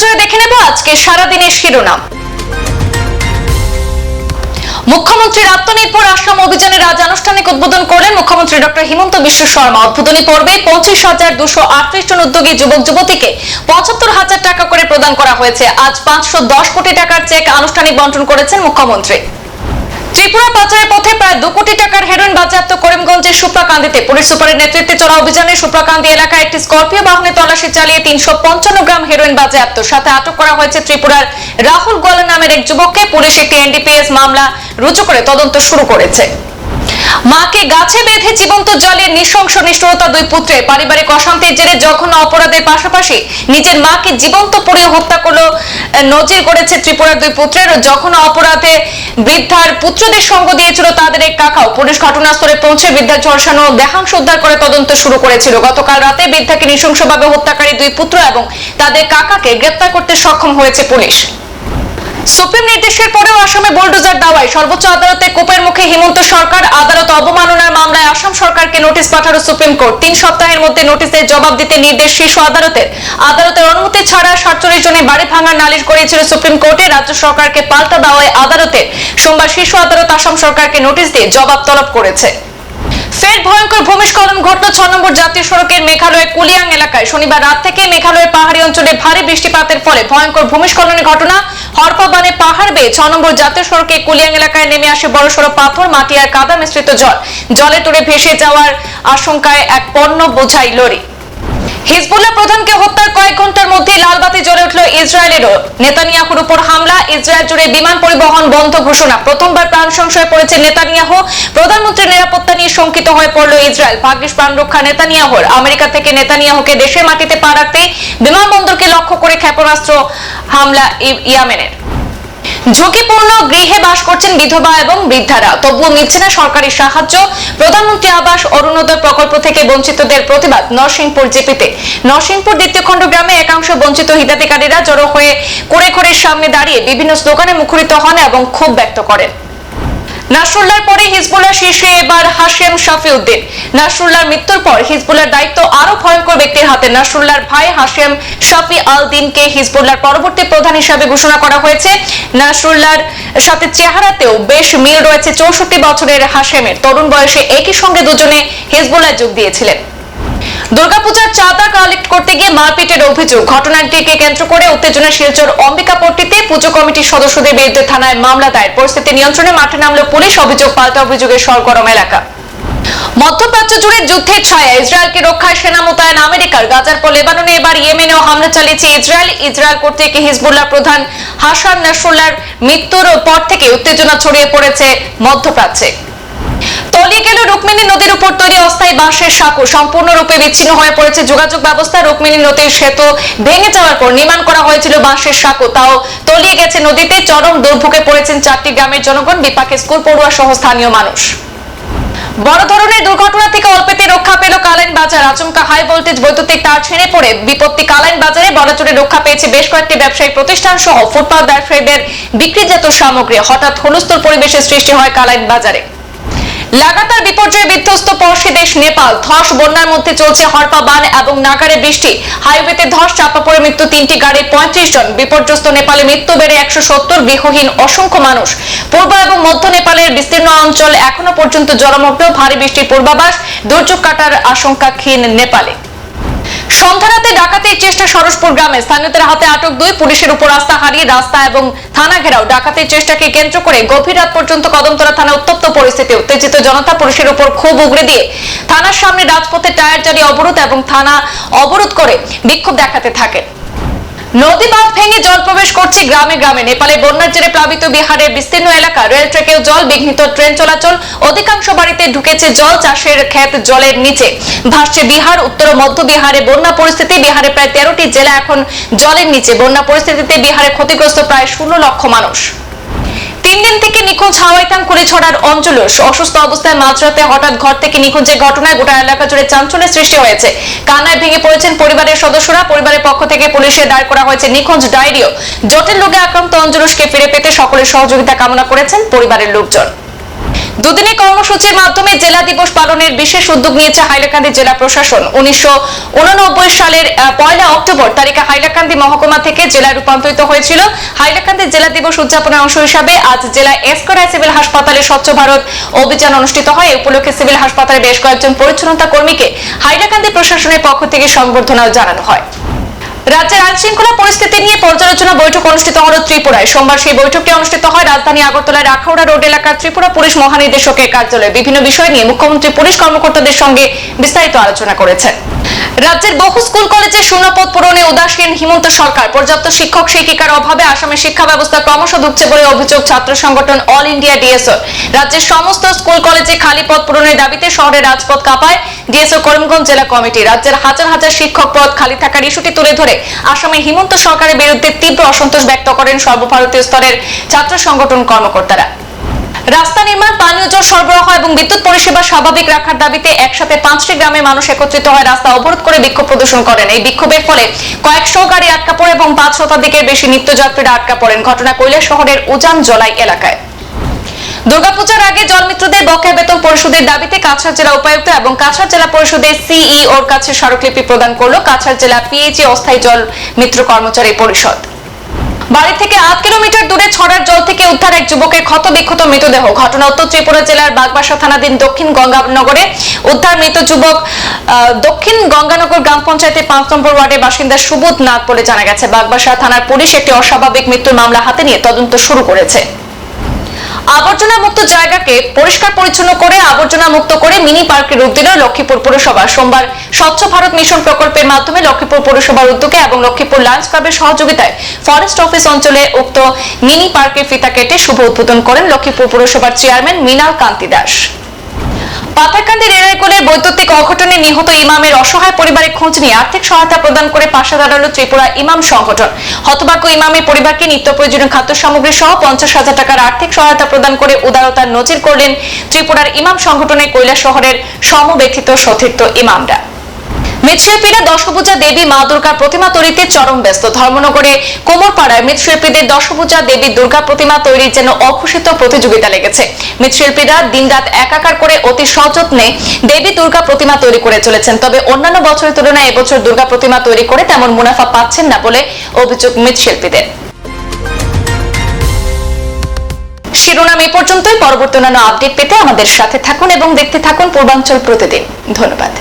নজরে দেখে নেব আজকে সারাদিনের শিরোনাম। মুখ্যমন্ত্রীর আত্মনির্ভর আসাম অভিযানের আজ আনুষ্ঠানিক উদ্বোধন করলেন মুখ্যমন্ত্রী ডক্টর হিমন্ত বিশ্ব শর্মা। উদ্বোধনী পর্বে পঁচিশ হাজার দুশো আটত্রিশ জন উদ্যোগী যুবক যুবতীকে পঁচাত্তর হাজার টাকা করে প্রদান করা হয়েছে। আজ পাঁচশো দশ কোটি টাকার চেক আনুষ্ঠানিক বন্টন করেছেন মুখ্যমন্ত্রী। ত্রিপুরা পাচারের পথে প্রায় দু কোটি টাকার হেরোইন বাজেয়াপ্ত করিমগঞ্জের সুপ্রাকান্দিতে পুলিশ সুপারের নেতৃত্বে চলা অভিযানে সুপ্রাকান্দি এলাকায় একটি স্করপিও বাহনে তল্লাশি চালিয়ে তিনশো পঞ্চান্ন গ্রাম হেরোইন বাজেয়াপ্ত সাথে আটক করা হয়েছে ত্রিপুরার রাহুল গোয়ালা নামের এক যুবককে। পুলিশ একটি এনডিপিএস মামলা রুজু করে তদন্ত শুরু করেছে। মাকে গাছে বেঁধে জীবন্ত জলে নৃশংস নিষ্ঠুরতা দুই পুত্রে। পারিবারিক অশান্তির জেরে জঘন্য অপরাধের পাশাপাশি নিজের মাকে জীবন্ত পুড়িয়ে হত্যা করল নজির করেছে ত্রিপুরার দুই পুত্রের। জঘন্য অপরাধে বৃদ্ধার পুত্রদের সঙ্গ দিয়েছিল তাদের এক কাকাও। পুলিশ ঘটনাস্থলে পৌঁছে বৃদ্ধার ঝলসানো দেহাংশ উদ্ধার করে তদন্ত শুরু করেছিল। গতকাল রাতে বৃদ্ধাকে নৃশংসভাবে হত্যাকারী দুই পুত্র এবং তাদের কাকাকে গ্রেপ্তার করতে সক্ষম হয়েছে পুলিশ। সুপ্রিম নির্দেশের পরেও আসামে বুলডোজার দাওয়ায় সর্বোচ্চ আদালতে কোপের মুখে হিমন্ত সরকার, আদালত অবমাননার মামলায় আসাম সরকারকে নোটিশ পাঠালো সুপ্রিম কোর্ট। তিন সপ্তাহের মধ্যে নোটিশের জবাব দিতে নির্দেশ শীর্ষ আদালতের। আদালতের অনুমতি ছাড়া সাতচল্লিশ জনের বাড়ি ভাঙার নালিশ করেছিল সুপ্রিম কোর্টে। রাজ্য সরকারকে পাল্টা দেওয়ায় আদালতে সোমবার শীর্ষ আদালত আসাম সরকারকে নোটিশ দিয়ে জবাব তলব করেছে। ফের ভয়ঙ্কর ভূমিস্খলন ঘটল ছ নম্বর জাতীয় সড়কের মেঘালয়ের কুলিয়াং এলাকায়। শনিবার রাত থেকে মেঘালয়ের পাহাড়ি অঞ্চলে ভারী বৃষ্টিপাতের ফলে ভয়ঙ্কর ভূমিস্খলনের ঘটনা হরপাবানে পাহাড় বেয়ে ছ নম্বর জাতীয় সড়কে কুলিয়াং এলাকায় নেমে আসে বড়সড় পাথর, মাটি আর কাদা মিশ্রিত জল। জলে টরে ভেসে যাওয়ার আশঙ্কায় এক পণ্য বোঝাই লরি। হিজবুল্লাহ প্রধানকে হত্যার কয়েক ঘণ্টার মধ্যে লালবাতি জ্বলে উঠল ইসরায়েলেরও। নেতানিয়াহুর উপর হামলা, ইসরায়েল জুড়ে বিমান পরিবহন বন্ধ ঘোষণা। প্রথমবার প্রাণ সংশয়ে পড়েছে নেতানিয়াহু। প্রধানমন্ত্রীর নিরাপত্তা নিয়ে শঙ্কিত হয়ে পড়ল ইসরায়েল। ভাগ্যিস প্রাণ রক্ষা নেতানিয়াহুর। আমেরিকা থেকে নেতানিয়াহুকে দেশের মাটিতে পা রাখতে বিমানবন্দরকে লক্ষ্য করে ক্ষেপণাস্ত্র হামলা ইয়ামেনের। ঝুঁকিপূর্ণ গৃহে বাস করছেন বিধবা এবং বৃদ্ধারা। তবুও মিলছে না সরকারি সাহায্য। প্রধানমন্ত্রী আবাস অরুণোদয় প্রকল্প থেকে বঞ্চিতদের প্রতিবাদ নরসিংপুর জিপিতে। নরসিংপুর দ্বিতীয় খণ্ড গ্রামে একাংশ বঞ্চিত হিতাধিকারীরা জড়ো হয়ে করে করে সামনে দাঁড়িয়ে বিভিন্ন স্লোগানে মুখরিত হন এবং ক্ষোভ ব্যক্ত করেন। নাসরুল্লাহর পরে হিজবুল্লাহ শীর্ষে এবার হাশেম শাফিউদ্দিন। নাসরুল্লাহর মৃত্যুর পর হিজবুল্লাহর দায়িত্ব আরও ভয়ঙ্কর ব্যক্তির হাতে। নাসরুল্লাহর ভাই হাশেম শাফি আল দিনকে হিজবুল্লাহর পরবর্তী প্রধান হিসাবে ঘোষণা করা হয়েছে। নাসরুল্লাহর সাথে চেহারাতেও বেশ মিল রয়েছে চৌষট্টি বছরের হাশেমের। তরুণ বয়সে একই সঙ্গে দুজনে হিজবুল্লাহ যোগ দিয়েছিলেন। দুর্গাপূজার চাঁদা কালেক্ট করতে গিয়ে মারপিটের অভিযোগ। ঘটনাটিকে কেন্দ্র করে উত্তেজনা শিলচর অম্বিকাপট্টিতে পুজো কমিটির সদস্যদের বিরুদ্ধে থানায় মামলা দায়ের। পরিস্থিতি নিয়ন্ত্রণে মাঠে নামলো পুলিশ, অভিযোগ পাল্টা অভিযোগের সরগরম এলাকা। মধ্যপ্রাচ্য জুড়ে যুদ্ধের ছায়া, ইসরায়েলকে রক্ষায় সেনা মোতায়েন আমেরিকার। গাজার পর লেবাননে এবার ইয়েমেনেও হামলা চালিয়েছে ইসরায়েল। ইসরায়েল কর্তৃক হিজবুল্লাহ প্রধান হাসান নাসরুল্লাহর মৃত্যুর পর থেকে উত্তেজনা ছড়িয়ে পড়েছে মধ্যপ্রাচ্যে। তলিয়ে গেল রুক্মিণী নদীর উপর তৈরি অস্থায়ী বাঁশের সাঁকো সম্পূর্ণরূপে বিচ্ছিন্ন হয়ে পড়েছে। যোগাযোগ ব্যবস্থা রুক্মিণী নদীর সেতু ভেঙে যাওয়ার পর নির্মাণ করা হয়েছিল বাঁশের সাঁকো। তাও তলিয়ে গেছে নদীতে চরম দুর্ভোগে পড়েছেন চারটি গ্রামের জনগণ, বিপাকে স্কুল পড়ুয়া সহ স্থানীয় মানুষ। বড় ধরনের দুর্ঘটনা থেকে অল্পেতে রক্ষা পেল কালাইন বাজার। আচমকা হাই ভোল্টেজ বৈদ্যুতিক তার ছিঁড়ে পড়ে বিপত্তি। কালাইন বাজারে বড়জোরে রক্ষা পেয়েছে বেশ কয়েকটি ব্যবসায়িক প্রতিষ্ঠান সহ ফুটপাত ব্যবসায়ীদের বিক্রিজাত সামগ্রী। হঠাৎ হুলস্থুল পরিবেশের সৃষ্টি হয় কালাইন বাজারে। লাগাতার বিপর্যয়ে বিধ্বস্ত পড়শি দেশ নেপাল। ধস বন্যার মধ্যে চলছে হরপা বান এবং নাগারে বৃষ্টি। হাইওয়েতে ধস চাপা পড়ে মৃত্যু তিনটি গাড়ির পঁয়ত্রিশ জন। বিপর্যস্ত নেপালে মৃত্যু বেড়ে একশো সত্তর গৃহহীন অসংখ্য মানুষ। পূর্ব এবং মধ্য নেপালের বিস্তীর্ণ অঞ্চল এখনও পর্যন্ত জলমগ্ন। ভারী বৃষ্টির পূর্বাভাস। দুর্যোগ কাটার আশঙ্কা ক্ষীণ নেপালে। সন্ধ্যারাতে ডাকাতির চেষ্টা সরসপুর গ্রামে। স্থানীয়দের হাতে আটক দুই, পুলিশের উপর রাস্তা হারিয়ে রাস্তা এবং থানা ঘেরাও। ডাকাতির চেষ্টাকে কেন্দ্র করে গভীর রাত পর্যন্ত কদমতলা থানা উত্তপ্ত পরিস্থিতি। উত্তেজিত জনতা পুলিশের উপর খুব উগড়ে দিয়ে থানার সামনে রাজপথে টায়ার জারি অবরোধ এবং থানা অবরোধ করে বিক্ষোভ দেখাতে থাকে। নদী বাঁধ ভেঙে জল প্রবেশ করছে গ্রামে গ্রামে। নেপালে বন্যার জেরে প্লাবিত বিহারের বিস্তীর্ণ এলাকা, রেল ট্র্যাকেও জল বিঘ্নিত ট্রেন চলাচল। অধিকাংশ বাড়িতে ঢুকেছে জল, চাষের ক্ষেত জলের নিচে। ভাসছে বিহার, উত্তর ও মধ্য বিহারে বন্যা পরিস্থিতি। বিহারে প্রায় তেরোটি জেলা এখন জলের নিচে। বন্যা পরিস্থিতিতে বিহারে ক্ষতিগ্রস্ত প্রায় ষোলো লক্ষ মানুষ। তিন থেকে নিখোঁজ হাওয়াইতাম ছড়ার অঞ্চল অসুস্থ অবস্থায় মাঝরাতে হঠাৎ ঘর থেকে নিখোঁজের ঘটনায় গোটা এলাকা জুড়ে চাঞ্চল্যের সৃষ্টি হয়েছে। কান্নায় ভেঙে পড়েছেন পরিবারের সদস্যরা। পরিবারের পক্ষ থেকে পুলিশে দায়ের করা হয়েছে নিখোঁজ ডায়েরিও। জটিল রোগে আক্রান্ত অঞ্জলসকে ফিরে পেতে সকলের সহযোগিতা কামনা করেছেন পরিবারের লোকজন। দুদিনের কর্মসূচির মাধ্যমে জেলা দিবস পালনের বিশেষ উদ্যোগ নিয়েছে হাইলাকান্দি জেলা প্রশাসন। উনিশশো সালের পয়লা অক্টোবর তারিখে হাইলাকান্দি মহকুমা থেকে জেলায় রূপান্তরিত হয়েছিল। হাইলাকান্দি জেলা দিবস উদযাপনের অংশ হিসাবে আজ জেলা এসকরা সিভিল হাসপাতালে স্বচ্ছ ভারত অভিযান অনুষ্ঠিত হয়। উপলক্ষে সিভিল হাসপাতালে বেশ কয়েকজন পরিচ্ছন্নতা কর্মীকে হাইলাকান্দি প্রশাসনের পক্ষ থেকে সংবর্ধনাও জানানো হয়। রাজ্যের আইন শৃঙ্খলা পরিস্থিতি নিয়ে পর্যালোচনা বৈঠক অনুষ্ঠিত হল ত্রিপুরায়। সোমবার সেই বৈঠকটি অনুষ্ঠিত হয় রাজধানী আগরতলায় রাখাউড়া রোড এলাকার ত্রিপুরা পুলিশ মহানির্দেশকের কার্যালয়ে। বিভিন্ন বিষয় নিয়ে মুখ্যমন্ত্রী, পুলিশ কর্মকর্তাদের সঙ্গে বিস্তারিত আলোচনা করেছেন। রাজ্যের বহু স্কুল, কলেজে শূন্যপদ পূরণে উদাসীন হিমন্ত সরকার। পর্যাপ্ত শিক্ষক, শিক্ষিকার অভাবে আসামের শিক্ষা ব্যবস্থা ক্রমশ ধুকছে বলে অভিযোগ ছাত্র সংগঠন অল ইন্ডিয়া ডিএসও। রাজ্যের সমস্ত স্কুল, কলেজে খালি পদ পূরণের দাবিতে শহরের রাজপথ কাঁপায় ডিএসও করিমগঞ্জ জেলা কমিটি। রাজ্যের হাজার হাজার শিক্ষক পদ খালি থাকার ইস্যুটি তুলে ধরে আসামে হিমন্ত সরকারের বিরুদ্ধে তীব্র অসন্তোষ ব্যক্ত করেন সর্বভারতীয় স্তরের ছাত্র সংগঠন কর্মকর্তারা। রাস্তা নির্মাণ, পানীয় জল সরবরাহ এবং বিদ্যুৎ পরিষেবা স্বাভাবিক রাখার দাবিতে একসাথে পাঁচটি গ্রামের মানুষ একত্রিত হয় রাস্তা অবরোধ করে বিক্ষোভ প্রদর্শন করেন। এই বিক্ষোভের ফলে কয়েকশো গাড়ি আটকা পড়ে এবং পাঁচ শতাধিকের বেশি নিত্যযাত্রীরা আটকা পড়েন। ঘটনা কৈলাস শহরের উজান জলাই এলাকায়। দুর্গাপূজার আগে জলমিত্রদের বকেয়া বেতন পরিশোধের দাবিতে কাছাড় জেলা উপায়ুক্ত এবং কাছাড় জেলা পরিষদের সিইওর কাছে স্মারকলিপি প্রদান করল কাছাড় জেলা পিএইচি অস্থায়ী জল মিত্র কর্মচারী পরিষদ। বাড়ি থেকে আট কিলোমিটার দূরে ছড়ার জল থেকে উদ্ধার এক যুবকের ক্ষত বিক্ষত মৃতদেহ। ঘটনা উত্তর ত্রিপুরা জেলার বাগবাসা থানাধীন দক্ষিণ গঙ্গানগরে। উদ্ধার মৃত যুবক দক্ষিণ গঙ্গানগর গ্রাম পঞ্চায়েতের পাঁচ নম্বর ওয়ার্ডের বাসিন্দা সুবোধ নাথ বলে জানা গেছে। বাগবাসা থানার পুলিশ একটি অস্বাভাবিক মৃত্যুর মামলা হাতে নিয়ে তদন্ত শুরু করেছে। আবর্জনা মুক্ত জায়গাকে পরিষ্কার পরিচ্ছন্ন করে, আবর্জনা মুক্ত করে মিনি পার্কের রূপ দিল লক্ষ্মীপুর পৌরসভা। সোমবার স্বচ্ছ ভারত মিশন প্রকল্পের মাধ্যমে লক্ষ্মীপুর পৌরসভার উদ্যোগে এবং লক্ষ্মীপুর লাঞ্চ ক্লাবের সহযোগিতায় ফরেস্ট অফিস অঞ্চলে উক্ত মিনি পার্কের ফিতা কেটে শুভ উদ্বোধন করেন লক্ষ্মীপুর পৌরসভার চেয়ারম্যান মৃণাল কান্তি দাস। পাথারকান্দি রেলওয়েগুলে বৈদ্যুতিক অঘটনে নিহত ইমামের অসহায় পরিবারের খোঁজ নিয়ে আর্থিক সহায়তা প্রদান করে পাশে দাঁড়াল ত্রিপুরা ইমাম সংগঠন। হতবাক্য ইমামের পরিবারকে নিত্য প্রয়োজনীয় খাদ্য সামগ্রী সহ পঞ্চাশ হাজার টাকার আর্থিক সহায়তা প্রদান করে উদারতার নজির করলেন ত্রিপুরার ইমাম সংগঠনে কৈলাস শহরের সমব্যথিত সতীর্থ ইমামরা। মৃৎশিল্পীরা দশভূজা দেবী মা দুর্গার প্রতিমা তৈরিতে চরম ব্যস্ত। ধর্মনগরে, কোমরপাড়ায় মৃৎশিল্পীদের দশভূজা দেবী দুর্গা প্রতিমা তৈরির যেন অঘোষিত প্রতিযোগিতা লেগেছে। মৃৎশিল্পীরা দিনরাত একাকার করে অতি সযত্নে দেবী দুর্গা প্রতিমা তৈরি করে চলেছেন। তবে অন্যান্য বছরের তুলনায় এবছর দুর্গা প্রতিমা তৈরি করে তেমন মুনাফা পাচ্ছেন না বলে অভিযোগ মৃৎশিল্পীদের। শিরোনাম এ পর্যন্তই। পরবর্তী অন্যান্য আপডেট পেতে আমাদের সাথে থাকুন এবং দেখতে থাকুন পূর্বাঞ্চল প্রতিদিন। ধন্যবাদ।